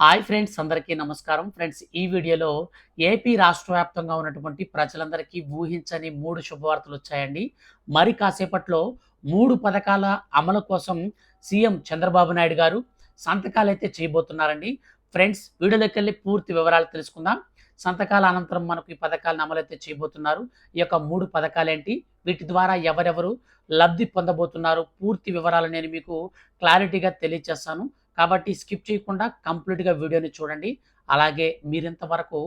Hi friends అందరికీ నమస్కారం. Friends ఈ వీడియోలో ఏపీ రాష్ట్ర వ్యాప్తంగా ఉన్నటువంటి ప్రజలందరికీ ఊహించని మూడు శుభవార్తలు వచ్చాయండి. మరి కాసేపట్లో మూడు పథకాల అమలు కోసం సీఎం చంద్రబాబు నాయుడు గారు సంతకాలు అయితే చేయబోతున్నారండి. ఫ్రెండ్స్ వీడియోలోకి వెళ్ళి పూర్తి వివరాలు తెలుసుకుందాం. సంతకాల అనంతరం మనకు ఈ పథకాలను అమలైతే చేయబోతున్నారు. ఈ యొక్క మూడు పథకాలేంటి? వీటి ద్వారా ఎవరెవరు లబ్ధి పొందబోతున్నారు? పూర్తి వివరాలు నేను మీకు క్లారిటీగా తెలియజేస్తాను కాబట్టి స్కిప్ చేయకుండా కంప్లీట్గా వీడియోని చూడండి. అలాగే మీరింతవరకు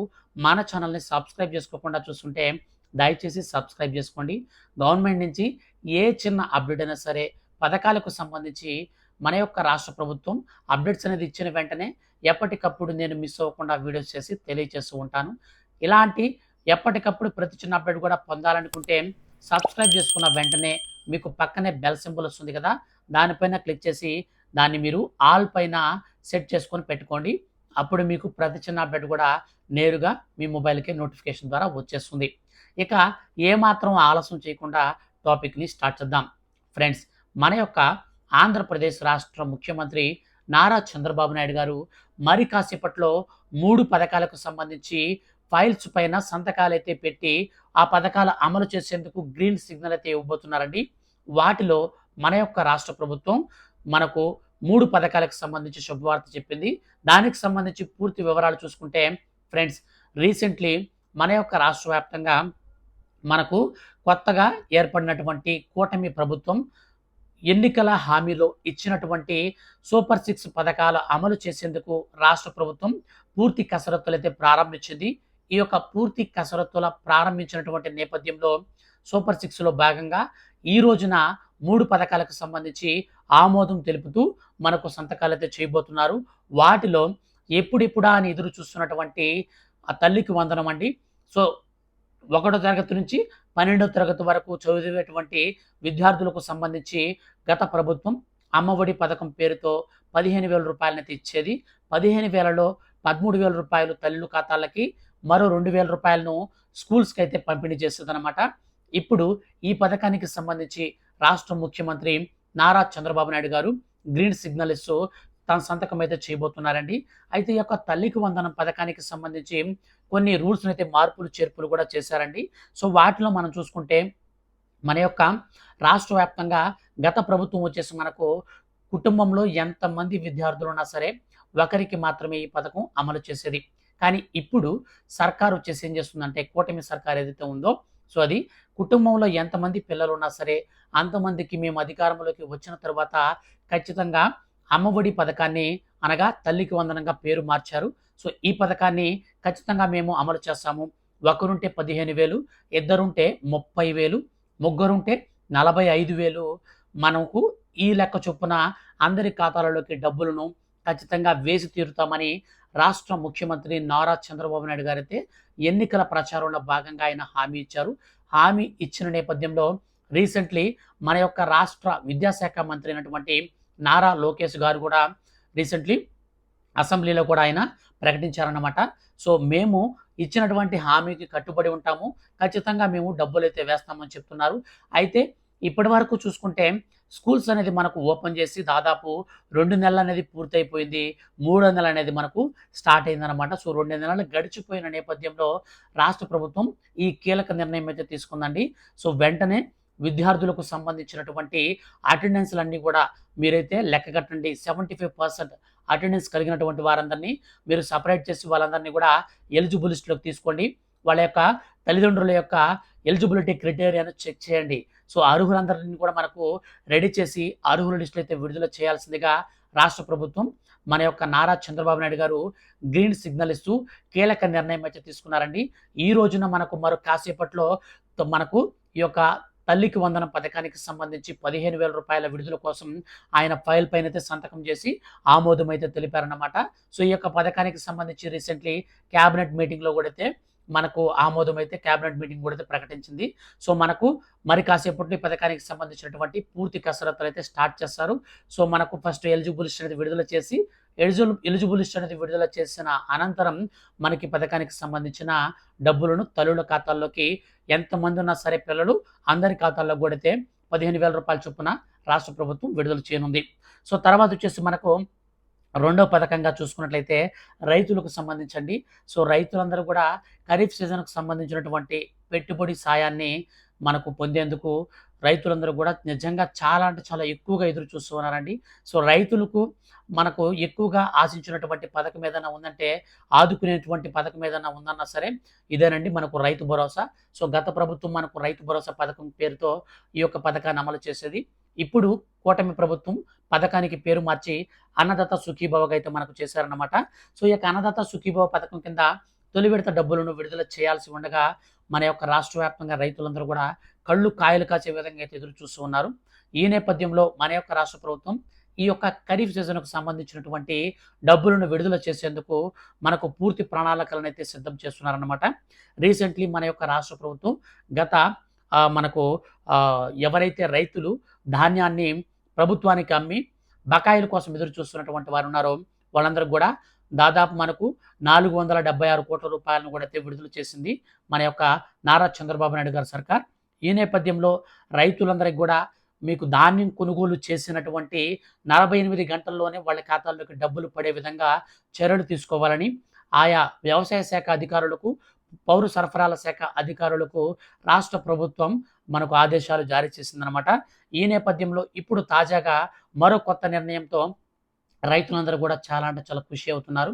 మన ఛానల్ని సబ్స్క్రైబ్ చేసుకోకుండా చూస్తుంటే దయచేసి సబ్స్క్రైబ్ చేసుకోండి. గవర్నమెంట్ నుంచి ఏ చిన్న అప్డేట్ అయినా సరే పథకాలకు సంబంధించి మన యొక్క రాష్ట్ర ప్రభుత్వం అప్డేట్స్ అనేది ఇచ్చిన వెంటనే ఎప్పటికప్పుడు నేను మిస్ అవ్వకుండా వీడియోస్ చేసి తెలియజేస్తూ ఉంటాను. ఇలాంటి ఎప్పటికప్పుడు ప్రతి చిన్న అప్డేట్ కూడా పొందాలనుకుంటే సబ్స్క్రైబ్ చేసుకున్న వెంటనే మీకు పక్కనే బెల్ సింబల్ వస్తుంది కదా దానిపైన క్లిక్ చేసి దాన్ని మీరు ఆల్ పైన సెట్ చేసుకొని పెట్టుకోండి. అప్పుడు మీకు ప్రతి చిన్న అప్డేట్ కూడా నేరుగా మీ మొబైల్కే నోటిఫికేషన్ ద్వారా వచ్చేస్తుంది. ఇక ఏమాత్రం ఆలస్యం చేయకుండా టాపిక్ని స్టార్ట్ చేద్దాం. ఫ్రెండ్స్ మన యొక్క ఆంధ్రప్రదేశ్ రాష్ట్ర ముఖ్యమంత్రి నారా చంద్రబాబు నాయుడు గారు మరి కాసేపట్లో మూడు పథకాలకు సంబంధించి ఫైల్స్ పైన సంతకాలు అయితే పెట్టి ఆ పథకాలు అమలు చేసేందుకు గ్రీన్ సిగ్నల్ అయితే ఇవ్వబోతున్నారండి. వాటిలో మన యొక్క రాష్ట్ర ప్రభుత్వం మనకు మూడు పథకాలకు సంబంధించి శుభవార్త చెప్పింది. దానికి సంబంధించి పూర్తి వివరాలు చూసుకుంటే ఫ్రెండ్స్ రీసెంట్లీ మన యొక్క రాష్ట్ర వ్యాప్తంగా మనకు కొత్తగా ఏర్పడినటువంటి కూటమి ప్రభుత్వం ఎన్నికల హామీలో ఇచ్చినటువంటి సూపర్ సిక్స్ పథకాలు అమలు చేసేందుకు రాష్ట్ర ప్రభుత్వం పూర్తి కసరత్తులు అయితే ప్రారంభించింది. ఈ యొక్క పూర్తి కసరత్తుల ప్రారంభించినటువంటి నేపథ్యంలో సూపర్ సిక్స్లో భాగంగా ఈ రోజున మూడు పథకాలకు సంబంధించి ఆమోదం తెలుపుతూ మనకు సంతకాలైతే చేయబోతున్నారు. వాటిలో ఎప్పుడెప్పుడా అని ఎదురు చూస్తున్నటువంటి ఆ తల్లికి వందనం అండి. సో ఒకటో తరగతి నుంచి పన్నెండో తరగతి వరకు చదివేటువంటి విద్యార్థులకు సంబంధించి గత ప్రభుత్వం అమ్మఒడి పథకం పేరుతో పదిహేను వేల రూపాయలనైతే ఇచ్చేది. పదిహేను వేలలో పదమూడు వేల రూపాయలు తల్లుల ఖాతాలకి మరో రెండు వేల రూపాయలను స్కూల్స్కి అయితే పంపిణీ చేస్తుంది అనమాట ఇప్పుడు ఈ పథకానికి సంబంధించి రాష్ట్ర ముఖ్యమంత్రి నారా చంద్రబాబు నాయుడు గారు గ్రీన్ సిగ్నల్ ఇస్తూ తన సంతకం అయితే చేయబోతున్నారండి. అయితే ఈ యొక్క తల్లికి వందనం పథకానికి సంబంధించి కొన్ని రూల్స్ అయితే మార్పులు చేర్పులు కూడా చేశారండి. సో వాటిలో మనం చూసుకుంటే మన యొక్క రాష్ట్ర వ్యాప్తంగా గత ప్రభుత్వం వచ్చేసి మనకు కుటుంబంలో ఎంతమంది విద్యార్థులు ఉన్నా సరే ఒకరికి మాత్రమే ఈ పథకం అమలు చేసేది. కానీ ఇప్పుడు సర్కార్ వచ్చేసి ఏం చేస్తుందంటే కూటమి సర్కార్ ఏదైతే ఉందో సో అది కుటుంబంలో ఎంతమంది పిల్లలు ఉన్నా సరే అంతమందికి మేము అధికారంలోకి వచ్చిన తర్వాత ఖచ్చితంగా అమ్మఒడి పథకాన్ని అనగా తల్లికి వందనంగా పేరు మార్చారు. సో ఈ పథకాన్ని ఖచ్చితంగా మేము అమలు చేస్తాము. ఒకరుంటే పదిహేను వేలు ఇద్దరుంటే ముప్పై వేలు ముగ్గురుంటే నలభై ఐదు వేలు. మనకు ఈ లెక్క చొప్పున అందరి ఖాతాలలోకి డబ్బులను ఖచ్చితంగా వేసి తీరుతామని రాష్ట్ర ముఖ్యమంత్రి నారా చంద్రబాబు నాయుడు గారైతే ఎన్నికల ప్రచారంలో భాగంగా ఆయన హామీ ఇచ్చారు. హామీ ఇచ్చిన నేపథ్యంలో రీసెంట్లీ మన యొక్క రాష్ట్ర విద్యాశాఖ మంత్రి అయినటువంటి నారా లోకేష్ గారు కూడా రీసెంట్లీ అసెంబ్లీలో కూడా ఆయన ప్రకటించారన్నమాట. సో మేము ఇచ్చినటువంటి హామీకి కట్టుబడి ఉంటాము. ఖచ్చితంగా మేము డబ్బులు అయితే వేస్తామని చెప్తున్నారు. అయితే ఇప్పటి వరకు చూసుకుంటే స్కూల్స్ అనేది మనకు ఓపెన్ చేసి దాదాపు రెండు నెలలు అనేది పూర్తయిపోయింది. మూడో నెల అనేది మనకు స్టార్ట్ అయిందనమాట సో రెండు నెలలు గడిచిపోయిన నేపథ్యంలో రాష్ట్ర ప్రభుత్వం ఈ కీలక నిర్ణయం అయితే తీసుకుందండి. సో వెంటనే విద్యార్థులకు సంబంధించినటువంటి అటెండెన్స్లన్నీ కూడా మీరైతే లెక్క కట్టండి. సెవెంటీ ఫైవ్ పర్సెంట్ అటెండెన్స్ కలిగినటువంటి వారందరినీ మీరు సపరేట్ చేసి వాళ్ళందరినీ కూడా ఎలిజిబుల్ లిస్టులోకి తీసుకోండి. వాళ్ళ యొక్క తల్లిదండ్రుల యొక్క ఎలిజిబిలిటీ క్రైటీరియాను చెక్ చేయండి. సో అర్హులందరినీ కూడా మనకు రెడీ చేసి అర్హుల లిస్టులు అయితే విడుదల చేయాల్సిందిగా రాష్ట్ర ప్రభుత్వం మన యొక్క నారా చంద్రబాబు నాయుడు గారు గ్రీన్ సిగ్నల్ ఇస్తూ కీలక నిర్ణయం అయితే తీసుకున్నారండి. ఈ రోజున మనకు మరో కాసేపట్లో మనకు ఈ యొక్క తల్లికి వందనం పథకానికి సంబంధించి పదిహేను వేల రూపాయల విడుదల కోసం ఆయన ఫైల్ పైన అయితే సంతకం చేసి ఆమోదం అయితే తెలిపారన్నమాట. సో ఈ యొక్క పథకానికి సంబంధించి రీసెంట్లీ క్యాబినెట్ మీటింగ్లో కూడా అయితే మనకు ఆమోదం అయితే క్యాబినెట్ మీటింగ్ కూడా అయితే ప్రకటించింది. సో మనకు మరి కాసేపట్లో ఈ పథకానికి సంబంధించినటువంటి పూర్తి కసరత్తులు అయితే స్టార్ట్ చేస్తారు. సో మనకు ఫస్ట్ ఎలిజిబుల్ లిస్ట్ అనేది విడుదల చేసి ఎలిజిబుల్ ఎలిజిబుల్ లిస్ట్ అనేది విడుదల చేసిన అనంతరం మనకి పథకానికి సంబంధించిన డబ్బులను తల్లుల ఖాతాల్లోకి ఎంతమంది ఉన్నా సరే పిల్లలు అందరి ఖాతాల్లో కూడా అయితే పదిహేను వేల రూపాయల చొప్పున రాష్ట్ర ప్రభుత్వం విడుదల చేయనుంది. సో తర్వాత వచ్చేసి మనకు రెండవ పథకంగా చూసుకున్నట్లయితే రైతులకు సంబంధించండి. సో రైతులందరూ కూడా ఖరీఫ్ సీజన్కు సంబంధించినటువంటి పెట్టుబడి సాయాన్ని మనకు పొందేందుకు రైతులందరూ కూడా నిజంగా చాలా అంటే చాలా ఎక్కువగా ఎదురు చూస్తూ ఉన్నారండి. సో రైతులకు మనకు ఎక్కువగా ఆశించినటువంటి పథకం ఏదైనా ఉందంటే ఆదుకునేటువంటి పథకం ఏదైనా ఉందన్నా సరే ఇదేనండి మనకు రైతు భరోసా. సో గత ప్రభుత్వం మనకు రైతు భరోసా పథకం పేరుతో ఈ యొక్క పథకాన్ని అమలు చేసేది. ఇప్పుడు కూటమి ప్రభుత్వం పథకానికి పేరు మార్చి అన్నదాత సుఖీభవగా అయితే మనకు చేశారన్నమాట. సో ఈ యొక్క అన్నదాత సుఖీభవ పథకం కింద తొలి విడత డబ్బులను విడుదల చేయాల్సి ఉండగా మన యొక్క రాష్ట్ర వ్యాప్తంగా రైతులందరూ కూడా కళ్ళు కాయలు కాచే విధంగా అయితే ఎదురు చూస్తూ ఉన్నారు. ఈ నేపథ్యంలో మన యొక్క రాష్ట్ర ప్రభుత్వం ఈ యొక్క ఖరీఫ్ సీజన్కు సంబంధించినటువంటి డబ్బులను విడుదల చేసేందుకు మనకు పూర్తి ప్రణాళికలను అయితే సిద్ధం చేస్తున్నారన్నమాట. రీసెంట్లీ మన యొక్క రాష్ట్ర ప్రభుత్వం గత మనకు ఎవరైతే రైతులు ధాన్యాన్ని ప్రభుత్వానికి అమ్మి బకాయిల కోసం ఎదురు చూస్తున్నటువంటి వారు ఉన్నారో వాళ్ళందరూ కూడా దాదాపు మనకు నాలుగు వందల డెబ్బై ఆరు కోట్ల రూపాయలను కూడా అయితే విడుదల చేసింది మన యొక్క నారా చంద్రబాబు నాయుడు గారి సర్కార్. ఈ నేపథ్యంలో రైతులందరికీ కూడా మీకు ధాన్యం కొనుగోలు చేసినటువంటి నలభై ఎనిమిది గంటల్లోనే వాళ్ళ ఖాతాల్లోకి డబ్బులు పడే విధంగా చర్యలు తీసుకోవాలని ఆయా వ్యవసాయ శాఖ అధికారులకు పౌర సరఫరాల శాఖ అధికారులకు రాష్ట్ర ప్రభుత్వం మనకు ఆదేశాలు జారీ చేసిందనమాట ఈ నేపథ్యంలో ఇప్పుడు తాజాగా మరో కొత్త నిర్ణయంతో రైతులందరూ కూడా చాలా అంటే చాలా ఖుషి అవుతున్నారు.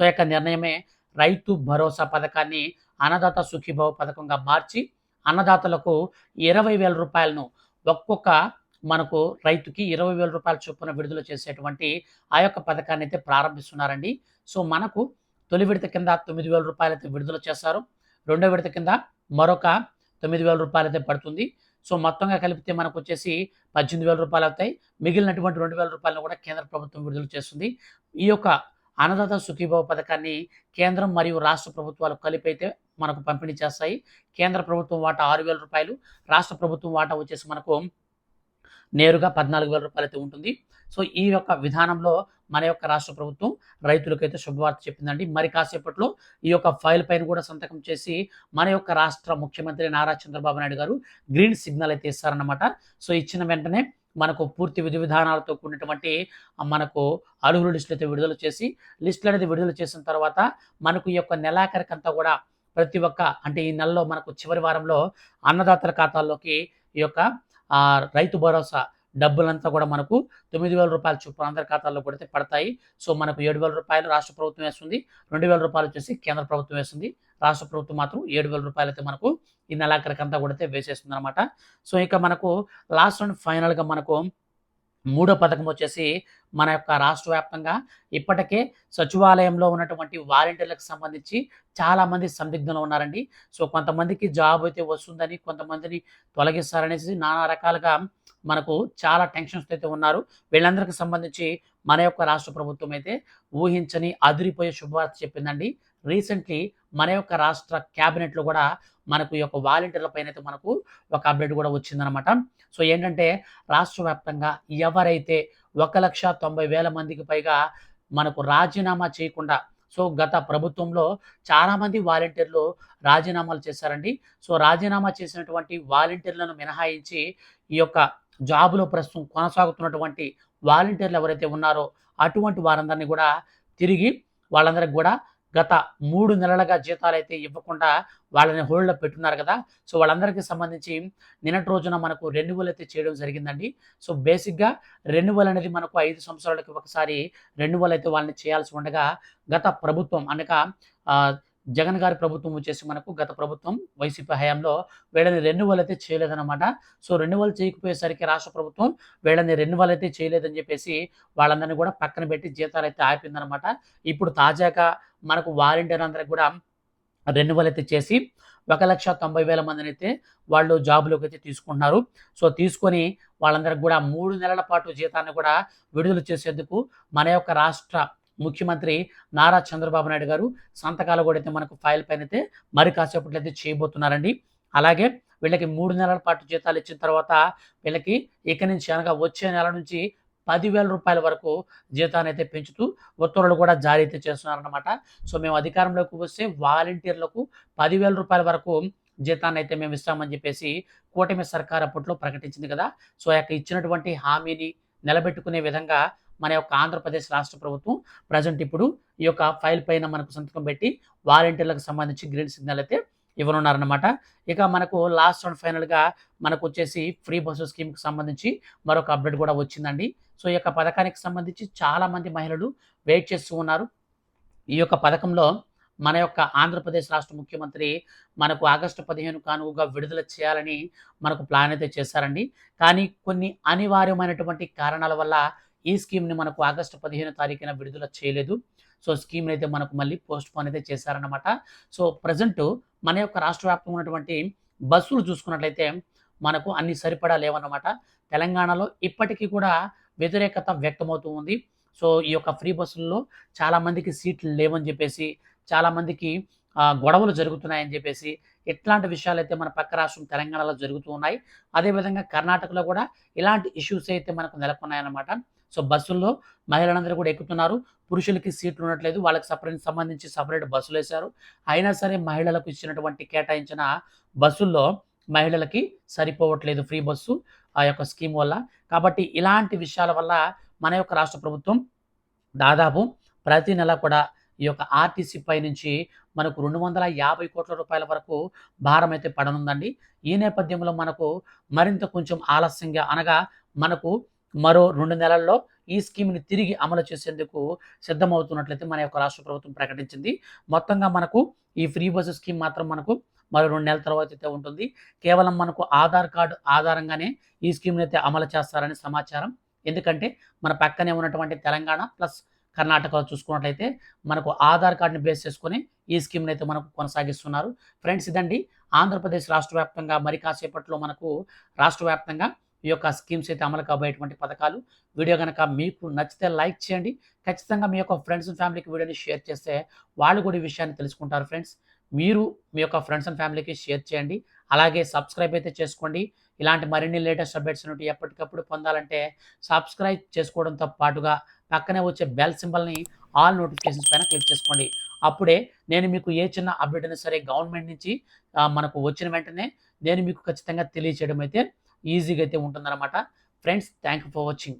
సో యొక్క నిర్ణయమే రైతు భరోసా పథకాన్ని అన్నదాత సుఖీభావ పథకంగా మార్చి అన్నదాతలకు ఇరవై వేల రూపాయలను ఒక్కొక్క మనకు రైతుకి ఇరవై వేల రూపాయల చొప్పున విడుదల చేసేటువంటి ఆ యొక్క పథకాన్ని అయితే ప్రారంభిస్తున్నారండి. సో మనకు తొలి విడత కింద తొమ్మిది వేల రూపాయలైతే విడుదల చేస్తారు రెండో విడత కింద మరొక తొమ్మిది వేల రూపాయలైతే పడుతుంది. సో మొత్తంగా కలిపితే మనకు వచ్చేసి పద్దెనిమిది వేల రూపాయలు అవుతాయి. మిగిలినటువంటి రెండు వేల రూపాయలను కూడా కేంద్ర ప్రభుత్వం విడుదల చేస్తుంది. ఈ యొక్క అన్నదాత సుఖీభావ పథకాన్ని కేంద్రం మరియు రాష్ట్ర ప్రభుత్వాలు కలిపైతే అయితే మనకు పంపిణీ చేస్తాయి. కేంద్ర ప్రభుత్వం వాటా ఆరు వేల రూపాయలు రాష్ట్ర ప్రభుత్వం వాటా వచ్చేసి మనకు నేరుగా పద్నాలుగు వేల రూపాయలు అయితే ఉంటుంది. సో ఈ యొక్క విధానంలో మన యొక్క రాష్ట్ర ప్రభుత్వం రైతులకైతే శుభవార్త చెప్పిందండి. మరి కాసేపట్లో ఈ యొక్క ఫైల్ పైన కూడా సంతకం చేసి మన యొక్క రాష్ట్ర ముఖ్యమంత్రి నారా చంద్రబాబు నాయుడు గారు గ్రీన్ సిగ్నల్ అయితే ఇస్తారన్నమాట. సో ఇచ్చిన వెంటనే మనకు పూర్తి విధి విధానాలతో కూడినటువంటి మనకు అర్హుల లిస్టులు అయితే విడుదల చేసి లిస్టులు అనేది విడుదల చేసిన తర్వాత మనకు ఈ యొక్క నెలాఖరికంతా కూడా ప్రతి ఒక్క అంటే ఈ నెలలో మనకు చివరి వారంలో అన్నదాతల ఖాతాల్లోకి ఈ యొక్క రైతు భరోసా డబ్బులంతా కూడా మనకు తొమ్మిది వేల రూపాయలు చొప్పున అందరి ఖాతాల్లో కూడా అయితే పడతాయి. సో మనకు ఏడు వేల రూపాయలు రాష్ట్ర ప్రభుత్వం వేస్తుంది. రెండు వేల రూపాయలు వచ్చేసి కేంద్ర ప్రభుత్వం వేస్తుంది. రాష్ట్ర ప్రభుత్వం మాత్రం ఏడు వేల రూపాయలు అయితే మనకు ఈ నెలాఖరికంతా కూడా అయితే వేసేస్తుంది అనమాట సో ఇక మనకు లాస్ట్ అండ్ ఫైనల్గా మనకు మూడో పథకం వచ్చేసి మన యొక్క రాష్ట్ర వ్యాప్తంగా ఇప్పటికే సచివాలయంలో ఉన్నటువంటి వాలంటీర్లకు సంబంధించి చాలామంది సందిగ్ధంలో ఉన్నారండి. సో కొంతమందికి జాబ్ అయితే వస్తుందని కొంతమందిని తొలగిస్తారనేసి నానా రకాలుగా మనకు చాలా టెన్షన్స్ అయితే ఉన్నారు. వీళ్ళందరికీ సంబంధించి మన యొక్క రాష్ట్ర ప్రభుత్వం అయితే ఊహించని అదిరిపోయే శుభవార్త చెప్పిందండి. రీసెంట్లీ మన యొక్క రాష్ట్ర క్యాబినెట్లో కూడా మనకు ఈ యొక్క వాలంటీర్ల పైన అయితే మనకు ఒక అప్డేట్ కూడా వచ్చిందనమాట సో ఏంటంటే రాష్ట్ర వ్యాప్తంగా ఎవరైతే ఒక లక్ష తొంభై వేల మందికి పైగా మనకు రాజీనామా చేయకుండా సో గత ప్రభుత్వంలో చాలామంది వాలంటీర్లు రాజీనామాలు చేశారండి. సో రాజీనామా చేసినటువంటి వాలంటీర్లను మినహాయించి ఈ యొక్క జాబులో ప్రస్తుతం కొనసాగుతున్నటువంటి వాలంటీర్లు ఎవరైతే ఉన్నారో అటువంటి వారందరినీ కూడా తిరిగి వాళ్ళందరికి కూడా గత మూడు నెలలుగా జీతాలు అయితే ఇవ్వకుండా వాళ్ళని హోల్డ్లో పెట్టున్నారు కదా. సో వాళ్ళందరికీ సంబంధించి నిన్నటి రోజున మనకు రెన్యువల్ అయితే చేయడం జరిగిందండి. సో బేసిక్గా రెన్యువల్ అనేది మనకు ఐదు సంవత్సరాలకి ఒకసారి రెన్యువల్ అయితే వాళ్ళని చేయాల్సి ఉండగా గత ప్రభుత్వం అనగా జగన్ గారి ప్రభుత్వం వచ్చేసి మనకు గత ప్రభుత్వం వైసీపీ హయాంలో వీళ్ళని రెన్యువల్ అయితే చేయలేదన్నమాట. సో రెన్యువల్ చేయకపోయేసరికి రాష్ట్ర ప్రభుత్వం వీళ్ళని రెన్యువల్ అయితే చేయలేదని చెప్పేసి వాళ్ళందరినీ కూడా పక్కన పెట్టి జీతాలు అయితే ఆపిందనమాట ఇప్పుడు తాజాగా మనకు వాలంటీర్ అందరికి కూడా రెన్యువల్ అయితే చేసి ఒక లక్ష తొంభై వేల మందిని అయితే వాళ్ళు జాబులోకి అయితే తీసుకుంటున్నారు. సో తీసుకొని వాళ్ళందరికి కూడా మూడు నెలల పాటు జీతాన్ని కూడా విడుదల చేసేందుకు మన యొక్క రాష్ట్ర ముఖ్యమంత్రి నారా చంద్రబాబు నాయుడు గారు సంతకాలు కూడా అయితే మనకు ఫైల్ పైన అయితే మరి కాసేపట్లో అయితే చేయబోతున్నారండి. అలాగే వీళ్ళకి మూడు నెలల పాటు జీతాలు ఇచ్చిన తర్వాత వీళ్ళకి ఇక నుంచి అనగా వచ్చే నెల నుంచి పదివేల రూపాయల వరకు జీతాన్ని అయితే పెంచుతూ ఉత్తర్వులు కూడా జారీ అయితే చేస్తున్నారనమాట సో మేము అధికారంలోకి వస్తే వాలంటీర్లకు పదివేల రూపాయల వరకు జీతాన్ని అయితే మేము ఇస్తామని చెప్పేసి కూటమి సర్కార్ అప్పట్లో ప్రకటించింది కదా. సో యొక్క ఇచ్చినటువంటి హామీని నిలబెట్టుకునే విధంగా మన యొక్క ఆంధ్రప్రదేశ్ రాష్ట్ర ప్రభుత్వం ప్రజెంట్ ఇప్పుడు ఈ యొక్క ఫైల్ పైన మనకు సంతకం పెట్టి వాలంటీర్లకు సంబంధించి గ్రీన్ సిగ్నల్ అయితే ఇవ్వనున్నారనమాట ఇక మనకు లాస్ట్ అండ్ ఫైనల్గా మనకు వచ్చేసి ఫ్రీ బస్సు స్కీమ్కి సంబంధించి మరొక అప్డేట్ కూడా వచ్చిందండి. సో ఈ యొక్క పథకానికి సంబంధించి చాలామంది మహిళలు వెయిట్ చేస్తూ ఉన్నారు. ఈ యొక్క పథకంలో మన యొక్క ఆంధ్రప్రదేశ్ రాష్ట్ర ముఖ్యమంత్రి మనకు ఆగస్టు పదిహేను కానుకగా విడుదల చేయాలని మనకు ప్లాన్ అయితే చేశారండి. కానీ కొన్ని అనివార్యమైనటువంటి కారణాల వల్ల ఈ స్కీమ్ని మనకు ఆగస్టు పదిహేను తారీఖున విడుదల చేయలేదు. సో స్కీమ్ని అయితే మనకు మళ్ళీ పోస్ట్ పోన్ అయితే చేశారనమాట సో ప్రజెంట్ మన యొక్క రాష్ట్ర వ్యాప్తంగా ఉన్నటువంటి బస్సులు చూసుకున్నట్లయితే మనకు అన్ని సరిపడా లేవన్నమాట. తెలంగాణలో ఇప్పటికీ కూడా వ్యతిరేకత వ్యక్తమవుతూ ఉంది. సో ఈ యొక్క ఫ్రీ బస్సుల్లో చాలామందికి సీట్లు లేవని చెప్పేసి చాలామందికి గొడవలు జరుగుతున్నాయని చెప్పేసి ఇట్లాంటి విషయాలు అయితే మన పక్క రాష్ట్రం తెలంగాణలో జరుగుతూ ఉన్నాయి. అదేవిధంగా కర్ణాటకలో కూడా ఇలాంటి ఇష్యూస్ అయితే మనకు నెలకొన్నాయన్నమాట. సో బస్సుల్లో మహిళలందరూ కూడా ఎక్కుతున్నారు. పురుషులకి సీట్లు ఉండట్లేదు. వాళ్ళకి సపరేట్ సంబంధించి సపరేట్ బస్సులు వేశారు అయినా సరే మహిళలకు ఇచ్చినటువంటి కేటాయించిన బస్సుల్లో మహిళలకి సరిపోవట్లేదు ఫ్రీ బస్సు ఆ యొక్క స్కీమ్ వల్ల. కాబట్టి ఇలాంటి విషయాల వల్ల మన యొక్క రాష్ట్ర ప్రభుత్వం దాదాపు ప్రతి నెల కూడా ఈ యొక్క ఆర్టీసీ పై నుంచి మనకు రెండు వందల యాభై కోట్ల రూపాయల వరకు భారం అయితే పడనుందండి. ఈ నేపథ్యంలో మనకు మరింత కొంచెం ఆలస్యంగా అనగా మనకు మరో రెండు నెలల్లో ఈ స్కీమ్ని తిరిగి అమలు చేసేందుకు సిద్ధమవుతున్నట్లయితే మన యొక్క రాష్ట్ర ప్రభుత్వం ప్రకటించింది. మొత్తంగా మనకు ఈ ఫ్రీ బస్సు స్కీమ్ మాత్రం మనకు మరో రెండు నెలల తర్వాత అయితే ఉంటుంది. కేవలం మనకు ఆధార్ కార్డు ఆధారంగానే ఈ స్కీమ్ని అయితే అమలు చేస్తారని సమాచారం. ఎందుకంటే మన పక్కనే ఉన్నటువంటి తెలంగాణ ప్లస్ కర్ణాటకలో చూసుకున్నట్లయితే మనకు ఆధార్ కార్డుని బేస్ చేసుకొని ఈ స్కీమ్ని అయితే మనకు కొనసాగిస్తున్నారు. ఫ్రెండ్స్ ఇదండి. ఆంధ్రప్రదేశ్ రాష్ట్ర వ్యాప్తంగా మరి కాసేపట్లో మనకు రాష్ట్ర వ్యాప్తంగా ఈ యొక్క స్కీమ్స్ అయితే అమలు కాబోయేటువంటి పథకాలు. వీడియో కనుక మీకు నచ్చితే లైక్ చేయండి. ఖచ్చితంగా మీ యొక్క ఫ్రెండ్స్ అండ్ ఫ్యామిలీకి వీడియోని షేర్ చేస్తే వాళ్ళు కూడా ఈ విషయాన్ని తెలుసుకుంటారు ఫ్రెండ్స్. మీరు మీ యొక్క ఫ్రెండ్స్ అండ్ ఫ్యామిలీకి షేర్ చేయండి. అలాగే సబ్స్క్రైబ్ అయితే చేసుకోండి. ఇలాంటి మరిన్ని లేటెస్ట్ అప్డేట్స్ నుండి ఎప్పటికప్పుడు పొందాలంటే సబ్స్క్రైబ్ చేసుకోవడంతో పాటుగా పక్కనే వచ్చే బెల్ సింబల్ని ఆల్ నోటిఫికేషన్స్ పైన క్లిక్ చేసుకోండి. అప్పుడే నేను మీకు ఏ చిన్న అప్డేట్ అయినా సరే గవర్నమెంట్ నుంచి మనకు వచ్చిన వెంటనే నేను మీకు ఖచ్చితంగా తెలియచేయడం అయితే ఈజీగా అయితే ఉంటుందన్నమాట. Friends thank you for watching.